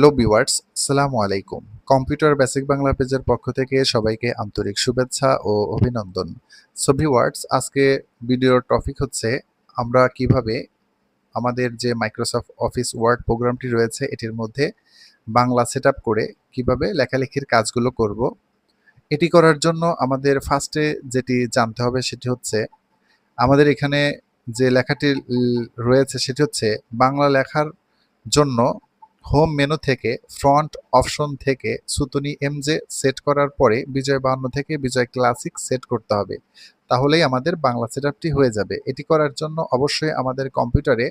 Hello বিওয়ার্স সালামু আলাইকুম। কম্পিউটার বেসিক বাংলা পেজের পক্ষ থেকে সবাইকে আন্তরিক শুভেচ্ছা ও অভিনন্দন। সো ভিওয়ার্স আজকে ভিডিওর টপিক হচ্ছে আমরা কীভাবে আমাদের যে মাইক্রোসফট অফিস ওয়ার্ড প্রোগ্রামটি রয়েছে, এটির মধ্যে বাংলা সেট করে কীভাবে লেখালেখির কাজগুলো করব। এটি করার জন্য আমাদের ফার্স্টে যেটি জানতে হবে সেটি হচ্ছে, আমাদের এখানে যে লেখাটি রয়েছে সেটি হচ্ছে বাংলা লেখার জন্য হোম মেনু থেকে ফ্রন্ট অপশন থেকে সুতনি এমজে সেট করার পরে বিজয় বাহান্ন থেকে বিজয় ক্লাসিক সেট করতে হবে। তাহলেই আমাদের বাংলা সেটআপটি হয়ে যাবে। এটি করার জন্য অবশ্যই আমাদের কম্পিউটারে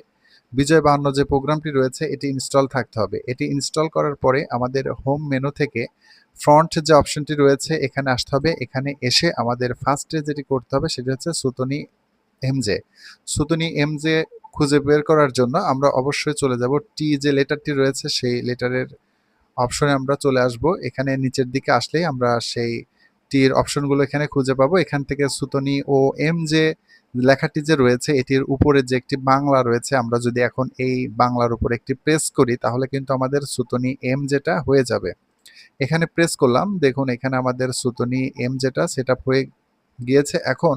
বিজয় বাহান্ন যে প্রোগ্রামটি রয়েছে, এটি ইনস্টল থাকতে হবে। এটি ইনস্টল করার পরে আমাদের হোম মেনু থেকে ফ্রন্ট যে অপশনটি রয়েছে, এখানে আসতে হবে। এখানে এসে আমাদের ফার্স্টে যেটি করতে হবে, সেটি হচ্ছে সুতনি এমজে সুতনি এমজে খুঁজে বের করার জন্য আমরা অবশ্যই চলে যাব টি যে লেটারটি রয়েছে সেই লেটারের অপশনে আমরা চলে আসব। এখানে নিচের দিকে আসলেই আমরা সেই টির অপশনগুলো এখানে খুঁজে পাবো। এখান থেকে সুতনি ও এম যে লেখাটি যে রয়েছে এটির উপরে যে একটি বাংলা রয়েছে, আমরা যদি এখন এই বাংলার উপর একটি প্রেস করি, তাহলে কিন্তু আমাদের সুতনি এম যেটা হয়ে যাবে। এখানে প্রেস করলাম, দেখুন এখানে আমাদের সুতনি এম যেটা সেটা হয়ে গিয়েছে। এখন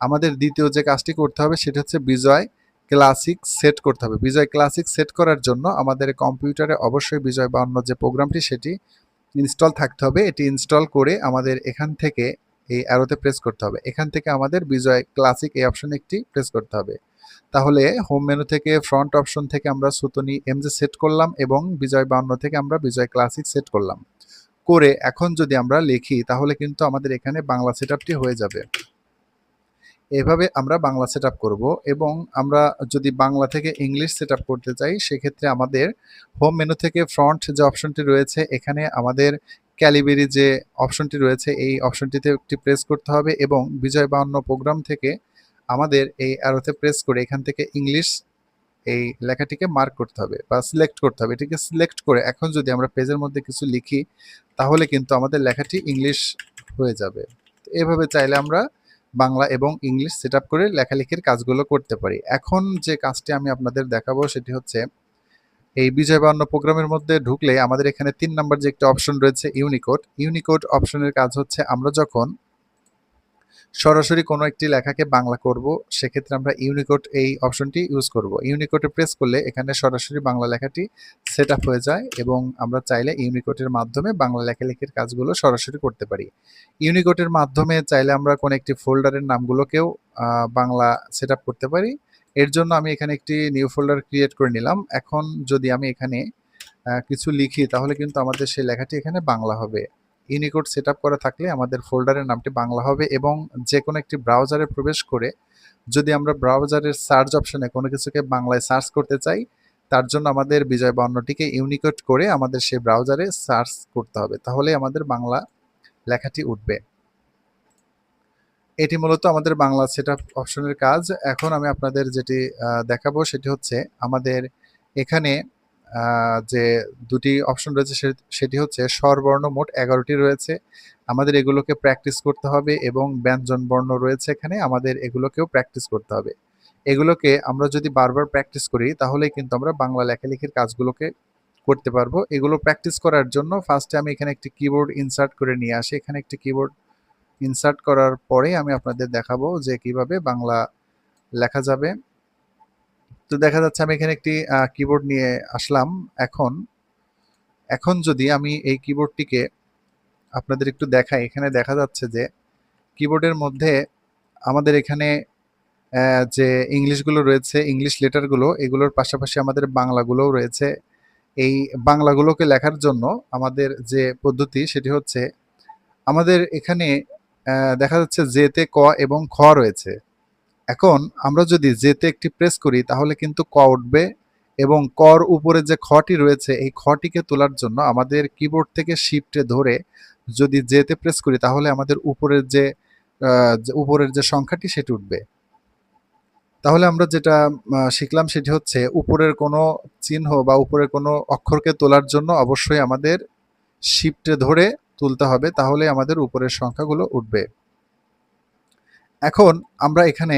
আমাদের দ্বিতীয় যে কাজটি করতে হবে সেটা হচ্ছে বিজয় ক্লাসিক সেট করতে হবে। বিজয় ক্লাসিক সেট করার জন্য আমাদের কম্পিউটারে অবশ্যই বিজয় বাহান্ন যে প্রোগ্রামটি সেটি ইনস্টল থাকতে হবে। এটি ইনস্টল করে আমাদের এখান থেকে এই অ্যারোতে প্রেস করতে হবে। এখান থেকে আমাদের বিজয় ক্লাসিক এই অপশন একটি প্রেস করতে হবে। তাহলে হোম মেনু থেকে ফ্রন্ট অপশন থেকে আমরা সুতনি এমজে সেট করলাম এবং বিজয় বাহান্ন থেকে আমরা বিজয় ক্লাসিক সেট করলাম। করে এখন যদি আমরা লিখি তাহলে কিন্তু আমাদের এখানে বাংলা সেটআপটি হয়ে যাবে। এভাবে আমরা বাংলা সেট করব এবং আমরা যদি বাংলা থেকে ইংলিশ সেট করতে চাই, সেক্ষেত্রে আমাদের হোম মেনু থেকে ফ্রন্ট যে অপশনটি রয়েছে, এখানে আমাদের ক্যালিবেরি যে অপশনটি রয়েছে, এই অপশনটিতে একটি প্রেস করতে হবে এবং বিজয় বাহান্ন প্রোগ্রাম থেকে আমাদের এই অ্যারোতে প্রেস করে এখান থেকে ইংলিশ এই লেখাটিকে মার্ক করতে হবে বা সিলেক্ট করতে হবে। এটিকে সিলেক্ট করে এখন যদি আমরা পেজের মধ্যে কিছু লিখি, তাহলে কিন্তু আমাদের লেখাটি ইংলিশ হয়ে যাবে। এভাবে চাইলে আমরা বাংলা এবং ইংলিশ সেট করে লেখালেখির কাজগুলো করতে পারি। এখন যে কাজটি আমি আপনাদের দেখাবো সেটি হচ্ছে, এই বিজয় বাহান্ন প্রোগ্রামের মধ্যে ঢুকলে আমাদের এখানে তিন নাম্বার যে একটা অপশন রয়েছে ইউনিকোড ইউনিকোড অপশনের কাজ হচ্ছে আমরা যখন সরাসরি কোনো একটি লেখাকে বাংলা করব, সেক্ষেত্রে আমরা ইউনিকোড এই অপশনটি ইউজ করব। ইউনিকোডে প্রেস করলে এখানে সরাসরি বাংলা লেখাটি সেট হয়ে যায় এবং আমরা চাইলে ইউনিকোডের মাধ্যমে বাংলা লেখালেখির কাজগুলো সরাসরি করতে পারি। ইউনিকোডের মাধ্যমে চাইলে আমরা কোনো একটি ফোল্ডারের নামগুলোকেও বাংলা সেট করতে পারি। এর জন্য আমি এখানে একটি নিউ ফোল্ডার ক্রিয়েট করে নিলাম। এখন যদি আমি এখানে কিছু লিখি, তাহলে কিন্তু আমাদের সেই লেখাটি এখানে বাংলা হবে। ইউনিকোড সেট করা থাকলে আমাদের ফোল্ডারের নামটি বাংলা হবে এবং যে কোনো একটি ব্রাউজারে প্রবেশ করে যদি আমরা ব্রাউজারের সার্চ অপশনে কোনো কিছুকে বাংলায় সার্চ করতে চাই, তার জন্য আমাদের বিজয় বর্ণটিকে ইউনিকোড করে আমাদের সেই ব্রাউজারে সার্চ করতে হবে। তাহলে আমাদের বাংলা লেখাটি উঠবে। এটি মূলত আমাদের বাংলা সেট অপশনের কাজ। এখন আমি আপনাদের যেটি দেখাবো সেটি হচ্ছে আমাদের এখানে যে দুটি অপশন রয়েছে সেটি হচ্ছে স্বরবর্ণ মোট এগারোটি রয়েছে। আমাদের এগুলোকে প্র্যাকটিস করতে হবে এবং ব্যঞ্জন বর্ণ রয়েছে এখানে, আমাদের এগুলোকেও প্র্যাকটিস করতে হবে। এগুলোকে আমরা যদি বারবার প্র্যাকটিস করি, তাহলেই কিন্তু আমরা বাংলা লেখালেখির কাজগুলোকে করতে পারব। এগুলো প্র্যাকটিস করার জন্য ফার্স্টে আমি এখানে একটি কিবোর্ড ইনসার্ট করে নিয়ে আসি। এখানে একটি কিবোর্ড ইনসার্ট করার পরে আমি আপনাদের দেখাবো যে কীভাবে বাংলা লেখা যাবে। তো দেখা যাচ্ছে আমি এখানে একটি কিবোর্ড নিয়ে আসলাম। এখন এখন যদি আমি এই কিবোর্ডটিকে আপনাদের একটু দেখাই, এখানে দেখা যাচ্ছে যে কিবোর্ডের মধ্যে আমাদের এখানে যে ইংলিশগুলো রয়েছে, ইংলিশ লেটারগুলো, এগুলোর পাশাপাশি আমাদের বাংলাগুলোও রয়েছে। এই বাংলাগুলোকে লেখার জন্য আমাদের যে পদ্ধতি, সেটি হচ্ছে আমাদের এখানে দেখা যাচ্ছে জেতে ক এবং খ রয়েছে। এখন আমরা যদি জেতে একটি প্রেস করি, তাহলে কিন্তু ক উঠবে এবং কর উপরে যে খটি রয়েছে, এই খটিকে তোলার জন্য আমাদের কিবোর্ড থেকে শিফটে ধরে যদি জেতে প্রেস করি, তাহলে আমাদের উপরের যে উপরের যে সংখ্যাটি সেটি উঠবে। তাহলে আমরা যেটা শিখলাম সেটি হচ্ছে উপরের কোনো চিহ্ন বা উপরের কোনো অক্ষরকে তোলার জন্য অবশ্যই আমাদের শিফটে ধরে তুলতে হবে, তাহলে আমাদের উপরের সংখ্যাগুলো উঠবে। এখন আমরা এখানে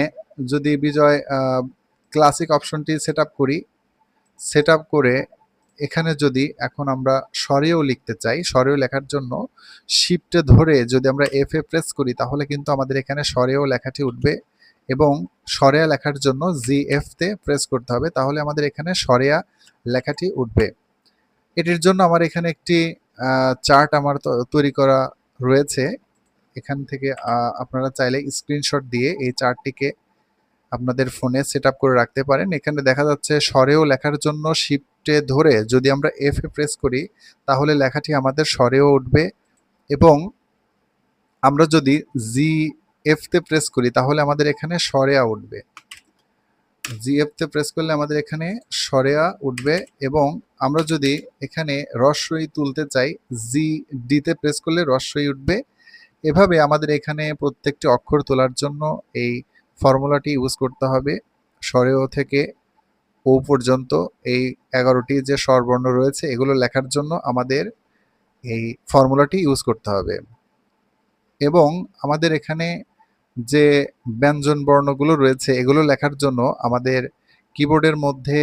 যদি বিজয় ক্লাসিক অপশনটি সেট করি সেট করে এখানে যদি এখন আমরা স্বরেও লিখতে চাই, স্বরেও লেখার জন্য শিফটে ধরে যদি আমরা এফ এ প্রেস করি, তাহলে কিন্তু আমাদের এখানে স্বরেও লেখাটি উঠবে এবং সরেয়া লেখার জন্য জি এফ তে প্রেস করতে হবে, তাহলে আমাদের এখানে সরেয়া লেখাটি উঠবে। এটির জন্য আমার এখানে একটি চার্ট আমার তৈরি করা রয়েছে। এখান থেকে আপনারা চাইলে স্ক্রিনশট দিয়ে এই চার্টটিকে আপনাদের ফোনে সেট করে রাখতে পারেন। এখানে দেখা যাচ্ছে স্বরেও লেখার জন্য শিফটে ধরে যদি আমরা এফ এ প্রেস করি, তাহলে লেখাটি আমাদের স্বরেও উঠবে এবং আমরা যদি জি এফ তে প্রেস করি, তাহলে আমাদের এখানে স্বরেয়া উঠবে। জি এফ তে প্রেস করলে আমাদের এখানে স্বরেয়া উঠবে এবং আমরা যদি এখানে রস্বই তুলতে চাই জি ডিতে প্রেস করলে রস্বই উঠবে। এভাবে আমাদের এখানে প্রত্যেকটি অক্ষর তোলার জন্য এই ফর্মুলাটি ইউজ করতে হবে স্বরেও থেকে ও পর্যন্ত এই এগারোটি যে স্বরবর্ণ রয়েছে, এগুলো লেখার জন্য আমাদের এই ফর্মুলাটি ইউজ করতে হবে। এবং আমাদের এখানে যে ব্যঞ্জন বর্ণগুলো রয়েছে, এগুলো লেখার জন্য আমাদের কিবোর্ডের মধ্যে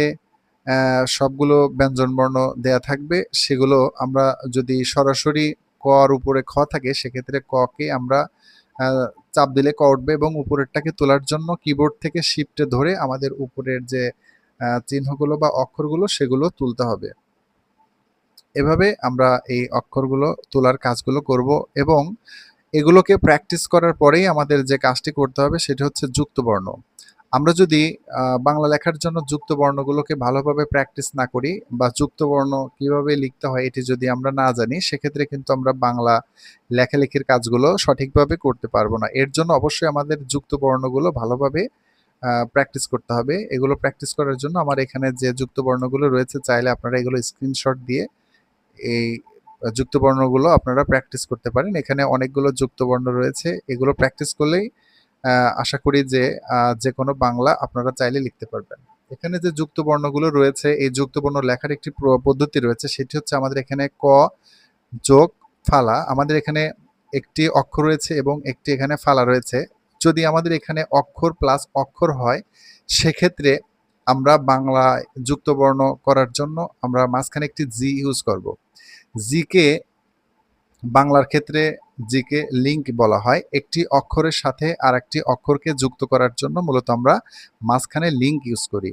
সবগুলো ব্যঞ্জন বর্ণ দেয়া থাকবে। সেগুলো আমরা যদি সরাসরি ক আর উপরে খ থাকে, সেক্ষেত্রে ককে আমরা চাপ দিলে ক উঠবে এবং উপরেরটাকে তোলার জন্য কিবোর্ড থেকে শিফটে ধরে আমাদের উপরের যে চিহ্নগুলো বা অক্ষরগুলো সেগুলো তুলতে হবে। এভাবে আমরা এই অক্ষরগুলো তোলার কাজগুলো করব এবং এগুলোকে প্র্যাকটিস করার পরেই আমাদের যে কাজটি করতে হবে সেটি হচ্ছে যুক্ত বর্ণ আমরা যদি বাংলা লেখার জন্য যুক্ত বর্ণগুলোকে ভালোভাবে প্র্যাকটিস না করি বা যুক্ত বর্ণ কীভাবে লিখতে হয় এটি যদি আমরা না জানি, সেক্ষেত্রে কিন্তু আমরা বাংলা লেখালেখির কাজগুলো সঠিকভাবে করতে পারব না। এর জন্য অবশ্যই আমাদের যুক্ত বর্ণগুলো ভালোভাবে প্র্যাকটিস করতে হবে। এগুলো প্র্যাকটিস করার জন্য আমার এখানে যে যুক্ত বর্ণগুলো রয়েছে, চাইলে আপনারা এগুলো স্ক্রিনশট দিয়ে এই যুক্ত বর্ণগুলো আপনারা প্র্যাকটিস করতে পারেন। এখানে অনেকগুলো যুক্ত বর্ণ রয়েছে। এগুলো প্র্যাকটিস করলেই আশা করি যে যে কোনো বাংলা আপনারা চাইলে লিখতে পারবেন। এখানে যে যুক্ত বর্ণগুলো রয়েছে, এই যুক্ত বর্ণ লেখার একটি পদ্ধতি রয়েছে, সেটি হচ্ছে আমাদের এখানে ক যোগ ফালা। আমাদের এখানে একটি অক্ষর রয়েছে এবং একটি এখানে ফালা রয়েছে। যদি আমাদের এখানে অক্ষর প্লাস অক্ষর হয়, সেক্ষেত্রে আমরা বাংলা যুক্ত বর্ণ করার জন্য আমরা মাঝখানে একটি জি ইউজ করব। জিকে বাংলার ক্ষেত্রে জিকে লিঙ্ক বলা হয়, একটি অক্ষরের সাথে আর একটি অক্ষরকে যুক্ত করার জন্য মূলত আমরা মাঝখানে লিঙ্ক ইউজ করি।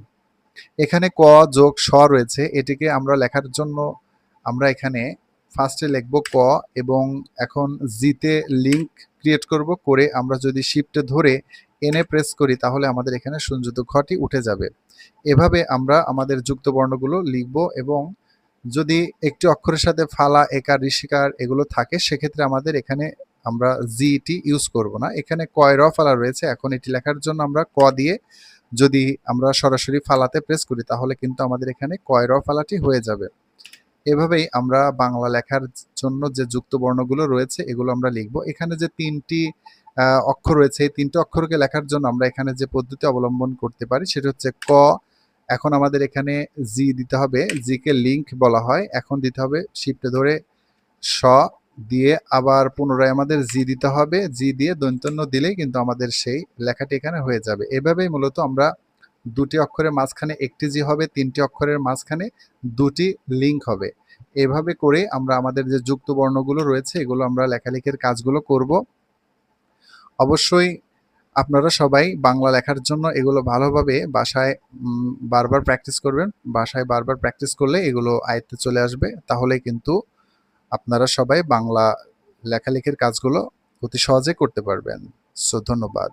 এখানে ক, যোগ, স রয়েছে, এটিকে আমরা লেখার জন্য আমরা এখানে ফার্স্টে লিখব ক এবং এখন জিতে লিঙ্ক ক্রিয়েট করব, করে আমরা যদি শিফটে ধরে এনে প্রেস করি, তাহলে আমাদের এখানে সংযুক্ত ঘটি উঠে যাবে। এভাবে আমরা আমাদের যুক্ত বর্ণগুলো লিখব এবং যদি একটি অক্ষরের সাথে ফালা একার ঋষিকার এগুলো থাকে, সেক্ষেত্রে আমাদের এখানে আমরা জিটি ইউজ করব না। এখানে কয় র ফালা রয়েছে, এখন এটি লেখার জন্য আমরা ক দিয়ে যদি আমরা সরাসরি ফালাতে প্রেস করি, তাহলে কিন্তু আমাদের এখানে কয় র ফালাটি হয়ে যাবে। এভাবেই আমরা বাংলা লেখার জন্য যে যুক্ত বর্ণগুলো রয়েছে, এগুলো আমরা লিখব। এখানে যে তিনটি অক্ষর রয়েছে, এই তিনটি অক্ষরকে লেখার জন্য আমরা এখানে যে পদ্ধতি অবলম্বন করতে পারি, সেটা হচ্ছে ক এখন আমাদের এখানে জি দিতে হবে জি কে লিংক বলা হয়। এখন দিতে হবে শিফটে ধরে স দিয়ে আবার পুনরায় আমাদের জি দিতে হবে। জি দিয়ে দন্তন্য দিলেই কিন্তু আমাদের সেই লেখাটি এখানে হয়ে যাবে। এভাবেই মূলত আমরা দুটি অক্ষরের মাঝখানে একটি জি হবে, তিনটি অক্ষরের মাঝখানে দুটি লিঙ্ক হবে। এভাবে করে আমরা আমাদের যে যুক্ত বর্ণগুলো রয়েছে, এগুলো আমরা লেখালেখির কাজগুলো করব। অবশ্যই আপনারা সবাই বাংলা লেখার জন্য এগুলো ভালোভাবে বাসায় বারবার প্র্যাকটিস করবেন। বাসায় বারবার প্র্যাকটিস করলে এগুলো আয়ত্তে চলে আসবে। তাহলে কিন্তু আপনারা সবাই বাংলা লেখালেখির কাজগুলো অতি সহজে করতে পারবেন। সো ধন্যবাদ।